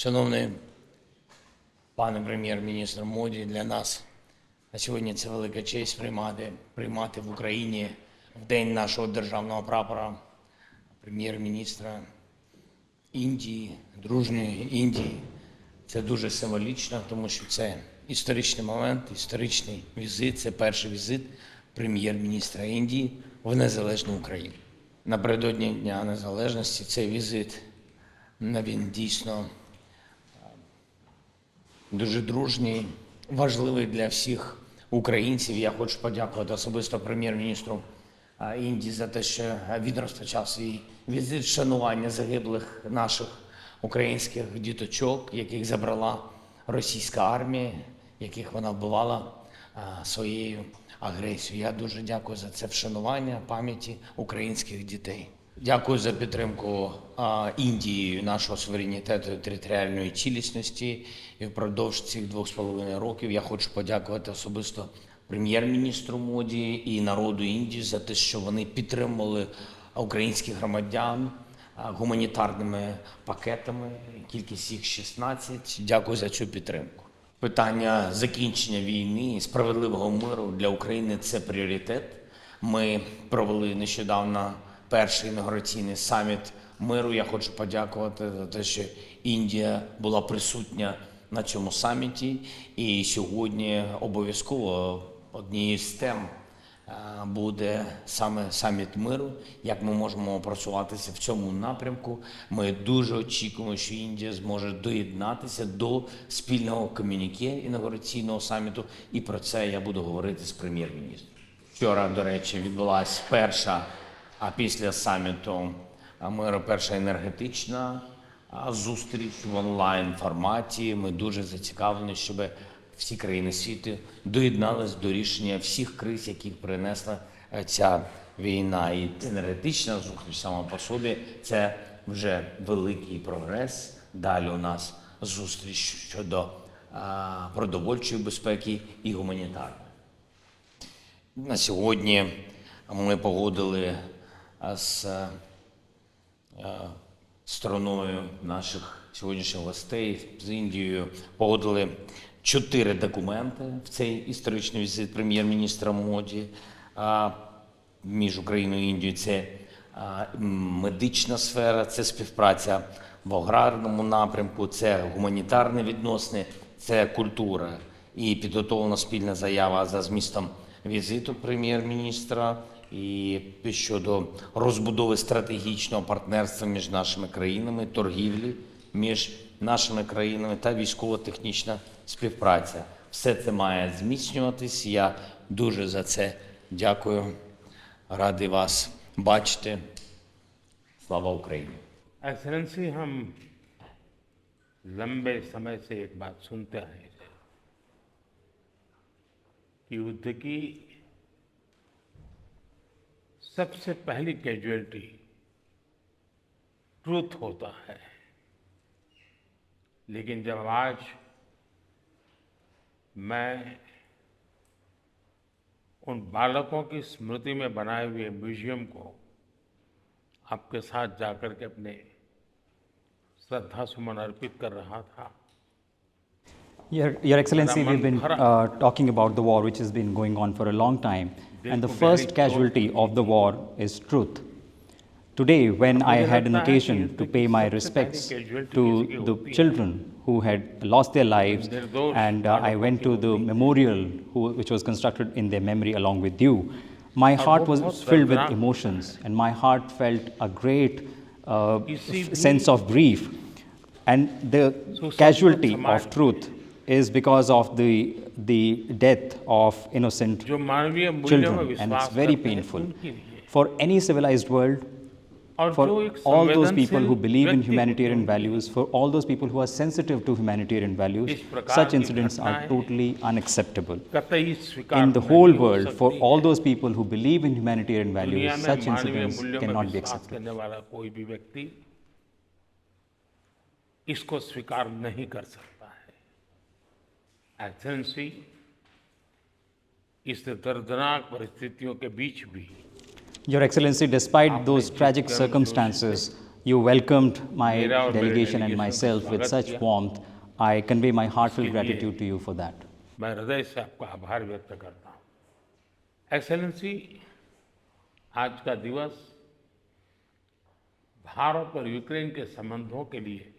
Шановний пане прем'єр-міністр Моді, для нас на сьогодні це велика честь приймати, приймати в Україні в день нашого державного прапора прем'єр-міністра Індії, дружньої Індії. Це дуже символічно, тому що це історичний момент, історичний візит. Це перший візит прем'єр-міністра Індії в незалежну Україну. Напередодні Дня Незалежності цей візит він дійсно дуже дружній, важливий для всіх українців. Я хочу подякувати особисто прем'єр-міністру Індії за те, що він розпочав свій візит вшанування загиблих наших українських діточок, яких забрала російська армія, яких вона вбивала своєю агресією. Я дуже дякую за це вшанування пам'яті українських дітей. Дякую за підтримку Індії нашого суверенітету і територіальної цілісності. І впродовж цих двох з половиною років я хочу подякувати особисто прем'єр-міністру Моді і народу Індії за те, що вони підтримували українських громадян гуманітарними пакетами. Кількість їх 16. Дякую за цю підтримку. Питання закінчення війни і справедливого миру для України це пріоритет. Ми провели нещодавно перший інаугураційний саміт миру. Я хочу подякувати за те, що Індія була присутня на цьому саміті. І сьогодні обов'язково однією з тем е, буде саме саміт миру. Як ми можемо просуватися в цьому напрямку? Ми дуже очікуємо, що Індія зможе доєднатися до спільного комюніке інаугураційного саміту. І про це я буду говорити з прем'єр-міністром. Вчора, до речі, відбулася перша, а після саміту миру перша енергетична зустріч в онлайн форматі. Ми дуже зацікавлені, щоб всі країни світу доєднались до рішення всіх криз, яких принесла е, ця війна. І енергетична зустріч сама по собі це вже великий прогрес. Далі у нас зустріч щодо а, продовольчої безпеки і гуманітарної. На сьогодні ми погодили з е, стороною наших сьогоднішніх гостей з Індією погодили чотири документи в цей історичний візит прем'єр-міністра Моді між Україною і Індією. Це медична сфера, це співпраця в аграрному напрямку, це гуманітарні відносини, це культура і підготовлена спільна заява за змістом візиту прем'єр-міністра і щодо розбудови стратегічного партнерства між нашими країнами, торгівлі між нашими країнами та військово-технічна співпраця. Все це має зміцнюватись. Я дуже за це дякую. Радий вас бачити. Слава Україні! Excellency हम लंबे समय से एक बात सुनते आए हैं कि युद्ध की सबसे पहली कैजुअलिटी ट्रूथ होता है लेकिन जब आज मैं उन बालकों की स्मृति में बनाए हुए म्यूज़ियम को आपके साथ जाकर के अपने श्रद्धा सुमन अर्पित कर रहा था Your, Your Excellency, we've been uh, talking about the war which has been going on for a long time, and the first casualty of the war is truth. Today, when I had an occasion to pay my respects to the children who had lost their lives, and uh, I went to the memorial who, which was constructed in their memory along with you, my heart was filled with emotions, and my heart felt a great uh, sense of grief. And the casualty of truth is because of the, the death of innocent जो मानवीय मूल्यों में children, and विश्वास it's very करते हैं, painful. उनके लिए For any civilized world, और for जो एक all those people who संवेदनशील believe in व्यक्ति humanitarian होते हैं, values, for all those people who are sensitive to humanitarian values, इस प्रकार such की incidents are घटनाएं totally unacceptable. कतई स्वीकार In the नहीं whole हो world, for सकती all है। those people who believe in humanitarian values, दुनिया में such मानवीय incidents मूल्यों में cannot be विश्वास accepted. करने वाला कोई भी व्यक्ति इसको स्वीकार नहीं कर सकता एथेंसी इस दर्दनाक परिस्थितियों के बीच भी your excellency despite those tragic circumstances you welcomed my delegation and myself with such warmth I convey my heartfelt gratitude to you for that मैं हृदय से आपका आभार व्यक्त करता हूँ। एक्सेलेंसी आज का दिवस भारत और यूक्रेन के संबंधों के लिए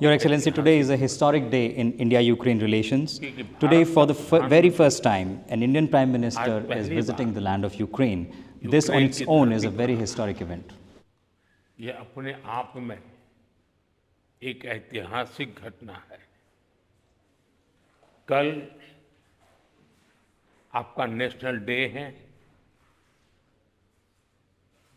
Your Excellency, today is a historic day in India Ukraine relations. क्योंकि Today, भारत for the का f- very first time, an Indian Prime Minister is पहली visiting bar the land of Ukraine. This on Ukraine its की own is a धरती very historic event. ये अपने आप में एक ऐतिहासिक घटना है कल आपका नेशनल डे है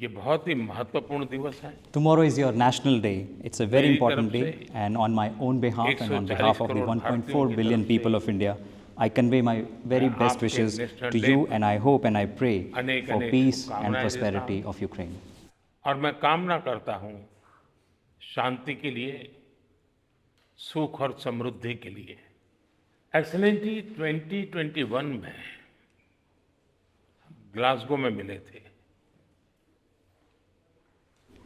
ये बहुत ही महत्वपूर्ण दिवस है। Tomorrow is your national day it's a very important day and on my own behalf and on behalf of the 1.4 billion people of India I convey my very best wishes to you and I hope and I pray for peace and prosperity of Ukraine और मैं कामना करता हूँ शांति के लिए सुख और समृद्धि के लिए। एक्सलेंटी 2021 में ग्लासगो में मिले थे।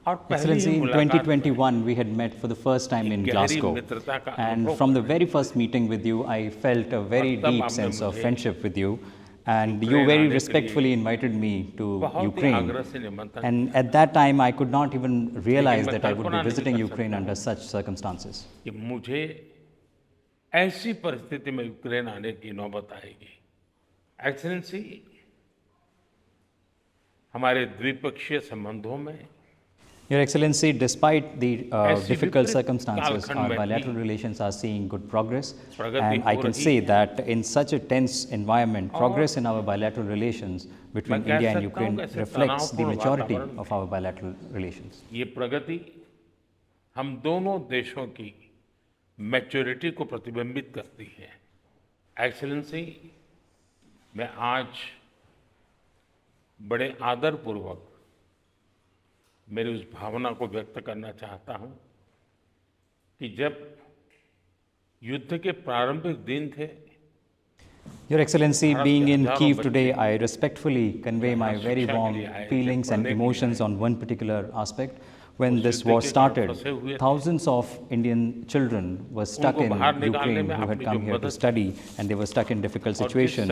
Excellency, ही in मुलाकात में 2021, we had met for the first time in गहरी Glasgow. मित्रता का And अनुभव from the very first meeting with you, I felt a very और तब deep आपने sense of मुझे friendship with you. And you Ukraine very आने के लिए respectfully invited me to बहुत ही Ukraine. आग्रह से निमंत्रण And at that time, I could not even realize मैं that I would Kalpana be नहीं visiting कर Ukraine सकता under such circumstances. कि मुझे ऐसी परिस्थिति में यूक्रेन आने की नौबत आएगी एक्सलेंसी हमारे द्विपक्षीय संबंधों में Your Excellency, despite the uh, ऐसी difficult विपरीत circumstances, कालखंड our में bilateral भी relations are seeing good progress. Pragati And I हो can रही say है। that in such a tense environment, progress in our bilateral relations between मैं कह India and सकता हूँ Ukraine कि ऐसे reflects the तनावपूर्ण maturity वातावरण of our bilateral relations. ये प्रगति हम दोनों देशों की मैच्योरिटी को प्रतिबिंबित करती है एक्सेलेंसी मैं आज बड़े आदरपूर्वक मेरी उस भावना को व्यक्त करना चाहता हूँ कि जब युद्ध के प्रारंभिक दिन थे Your Excellency, being in Kiev today, I respectfully convey my very warm feelings and emotions on one particular aspect. when this war started, thousands of Indian children were stuck in Ukraine who had come here to study and they were stuck in difficult situation.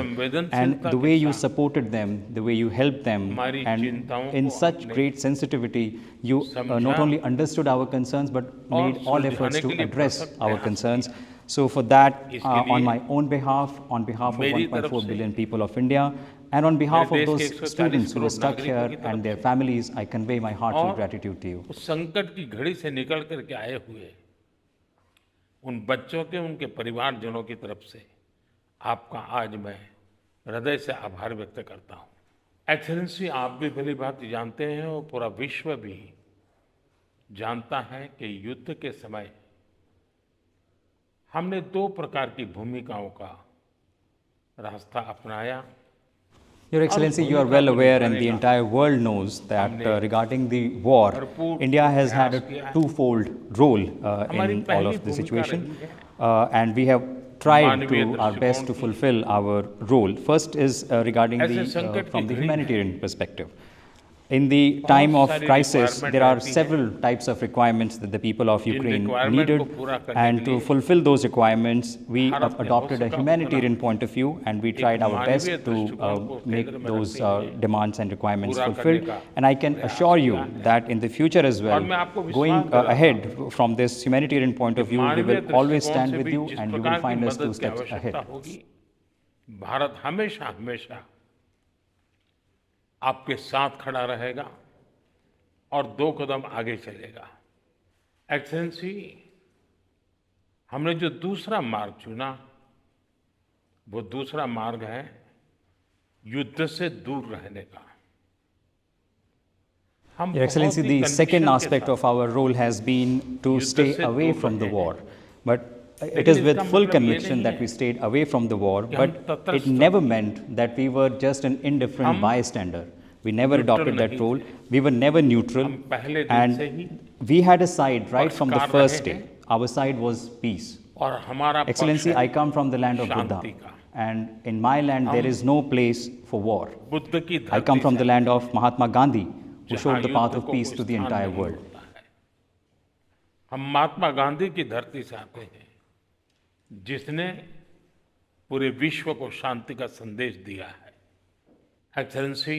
And the way you supported them, the way you helped them, and in such great sensitivity, you uh, not only understood our concerns but made all efforts to address our concerns So for that, uh, on my own behalf, on behalf of 1.4 billion people of India, and on behalf of those students who are stuck here and their families, I convey my heartfelt gratitude to you. उस संकट की घड़ी से निकल करके आए हुए उन बच्चों के उनके परिवारजनों की तरफ़ से आपका आज मैं हृदय से आभार व्यक्त करता हूँ एक्सेलेंसी आप भी भली बात जानते हैं और पूरा विश्व भी जानता है कि युद्ध के समय हमने दो प्रकार की भूमिकाओं का रास्ता अपनाया Your Excellency, you are well aware, and the entire world knows that हमने uh, regarding the war, भरपूर India has had a प्रयास किया है। twofold role uh, हमारी in all पहली of the भूमिका situation, रही है uh, and we have tried मानवीय to our best to दृष्टिकोण की। fulfill our role. First is uh, regarding ऐसे the uh, संकट from की the घड़ी में humanitarian perspective. In the time of सारी crisis, requirement there are रहती हैं। several types of requirements that the people of Jin Ukraine requirement needed, को पूरा करने and के to लिए fulfill those requirements, we Bharat ने हो adopted a सका humanitarian point of view, and we tried our best मानवीय to दृष्टिकोण uh, को make केंद्र में those रखते uh, हुए demands and requirements पूरा fulfilled. करने का And I can प्रयास assure you किया है। that in the future as well, और मैं आपको विश्वास going uh, दिलाता ahead from this humanitarian point of view, we मानवीय will always दृष्टिकोण stand से with भी you जिस and you प्रकार will की find us two मदद की steps आवश्यकता ahead. होगी भारत हमेशा हमेशा आपके साथ खड़ा रहेगा और दो कदम आगे चलेगा एक्सेलेंसी हमने जो दूसरा मार्ग चुना वो दूसरा मार्ग है युद्ध से दूर रहने का हम Your Excellency, the second aspect of our role has been to stay away from the war. But it लेकिन is with इसका full मतलब ये conviction नहीं that है we stayed away from the war, कि हम but it तटस्थ never meant that we were just an indifferent हम bystander. We never neutral adopted that नहीं role. We were never neutral. हम पहले दिन से ही And we had a side right from the पक्षकार first रहे day. हैं। Our side was peace. और हमारा Excellency, पक्ष I come from the land of Buddha. शांति का। And in my land, there is no place for war. Buddha की I come धरती from से the land of Mahatma Gandhi, who जहाँ showed the path युद्ध of को peace कोई to the स्थान entire नहीं world. होता है। हम महात्मा गांधी की धरती से आते हैं जिसने पूरे विश्व को शांति का संदेश दिया है एक्सेलेंसी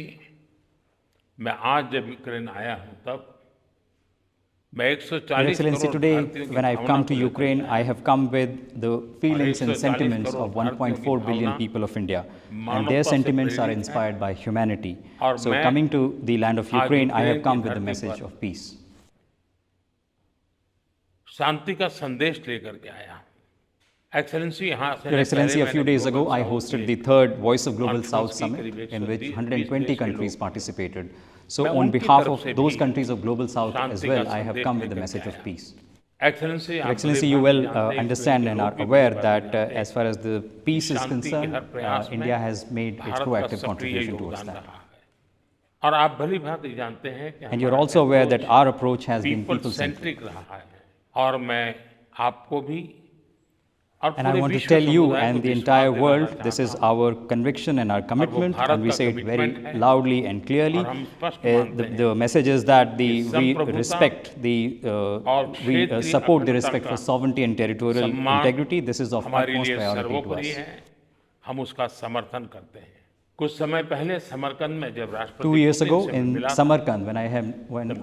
मैं आज जब यूक्रेन आया हूँ तब Your Excellency, today when I've come to Ukraine, I have come with the feelings and sentiments of 1.4 billion people of India. And their sentiments are inspired by humanity. So coming to the land of Ukraine, I have come with the message of peace. शांति का संदेश लेकर के आया excellency यहाँ से Your Excellency, a few days ago, I hosted the third Voice of Global conference South की Summit करीब in which 120 120 देश के countries लोग। participated. So मैं on उनकी behalf तरफ of से those भी countries of Global South as शांति का well, I have संदेश come with the लेकर message के of आया। peace. Excellency Your Excellency, you well uh, understand and are aware that uh, as far as the peace is शांति के concerned, हर uh, प्रयास में India has made its Bharat का proactive सक्रिय contribution towards योगदान that. रहा है और आप भली भांति जानते हैं कि And you're हमारा also aware that approach our approach has been people people-centric. centric रहा है और मैं आपको भी और And I पूरे want to विश्व tell you समुदाय को and the विश्वास entire दिलाना world, this चाहता is हूं। our conviction and our commitment, Bharat and we का say it very commitment है। loudly and clearly. और हम स्पष्ट Uh, मानते The हैं the message is that the, कि we संप्रभुता respect the, uh, और we uh, क्षेत्रीय support the अखंडता respect for का sovereignty and territorial सम्मान integrity. This is of हमारे utmost लिए priority to सर्वोपरि us. है हम उसका समर्थन करते हैं कुछ समय पहले समरकंद में जब राष्ट्रपति Two years पुतिन ago से मैं in मिला था, Samarkand, when I had, when तब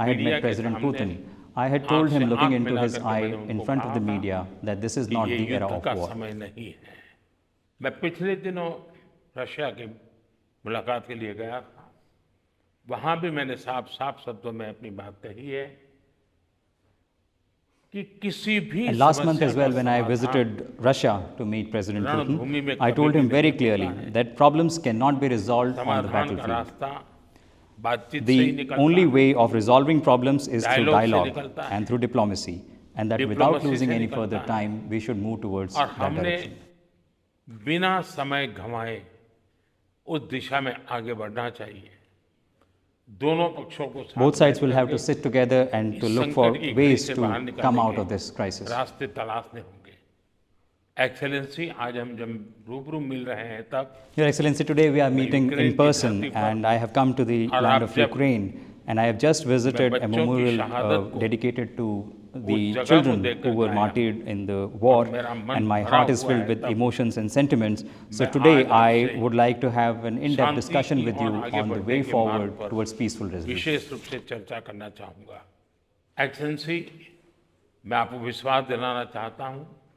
I had मीडिया met के President सामने Putin, I had told आंख him से looking आंख into मिला his करके eye मैंने in उनको front of the कहा था media that this is कि not ये the era युद्ध of का war. समय नहीं है मैं पिछले दिनों रशिया की मुलाकात के लिए गया था वहां भी मैंने साफ साफ शब्दों में अपनी बात कही है कि किसी भी And last month समस्या as well, का when I समाधान visited Russia to meet President रणभूमि में Putin, I कभी told भी him very नहीं clearly होता है। that problems cannot be resolved on the समाधान का battlefield. The निकलता only है। way of resolving problems is through Dialogue से dialogue निकलता है। and through diplomacy, and that without Diplomacy losing से any निकलता further है। time, we should move towards और that हमने direction. बिना समय गंवाए उस दिशा में आगे बढ़ना चाहिए दोनों पक्षों को साथ Both sides will लेकर have to के sit together and इस to look संकट for की घड़ी ways से to बाहर निकलने come out के of this crisis. रास्ते तलाशने होंगे एक्सेलेंसी आज हम जब रूबरू मिल रहे हैं तब Your Excellency, today we are meeting Ukraine in की person, धरती पर and I have come to the और land आप of जब Ukraine, and I have just visited a बच्चों की memorial शहादत uh, को, dedicated to the जगह को children देख who कर were आया। martyred in the war, मेरा मन and my भरा heart is हुआ filled है with तब emotions and sentiments. So मैं today आज I आपसे would like to have an in-depth Shanti discussion की with you और आगे on the बढ़ने way के मार्ग forward पर towards peaceful resolution. विशेष रूप से चर्चा करना चाहूँगा एक्सेलेंसी मैं आपको विश्वास दिलाना चाहता हूँ कि शांति के हर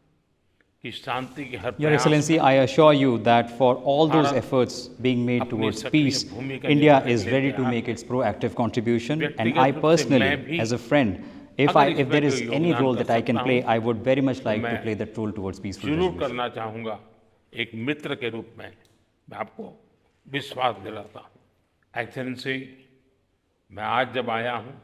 Your प्रयास Excellency, I assure you that for all those Bharat efforts being made अपनी towards सक्रिय peace, भूमिका India निभाने is के लिए ready to तैयार make its proactive contribution. And व्यक्तिगत I रूप से मैं personally, भी as a friend, if, अगर I, इसमें if there is कोई any योगदान role कर that I can सकता play, हूं, I would very much like to मैं play that role towards peaceful जरूर resolution. करना चाहूँगा एक मित्र के रूप में मैं आपको विश्वास दिलाता हूँ एक्सेलेंसी मैं आज जब आया हूँ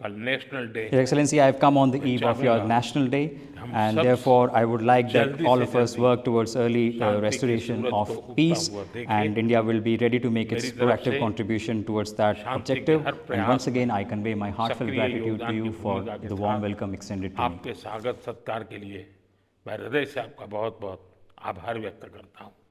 कल national day Your Excellency, I have come on the eve of your चाहूंगा National Day, हम and सब therefore I would like that जल्दी all से of us जल्दी work towards early uh, शांति की restoration सूरज of को उगता peace, हुआ देखें। and India will be ready to make its मेरी तरफ proactive से contribution towards that शांति के objective. हर And प्रयास once again, I convey my heartfelt सक्रिय gratitude to योगदान you की for भूमिका के the warm साथ welcome extended to me. आपके स्वागत सत्कार के लिए मैं हृदय से आपका बहुत बहुत आभार व्यक्त करता हूँ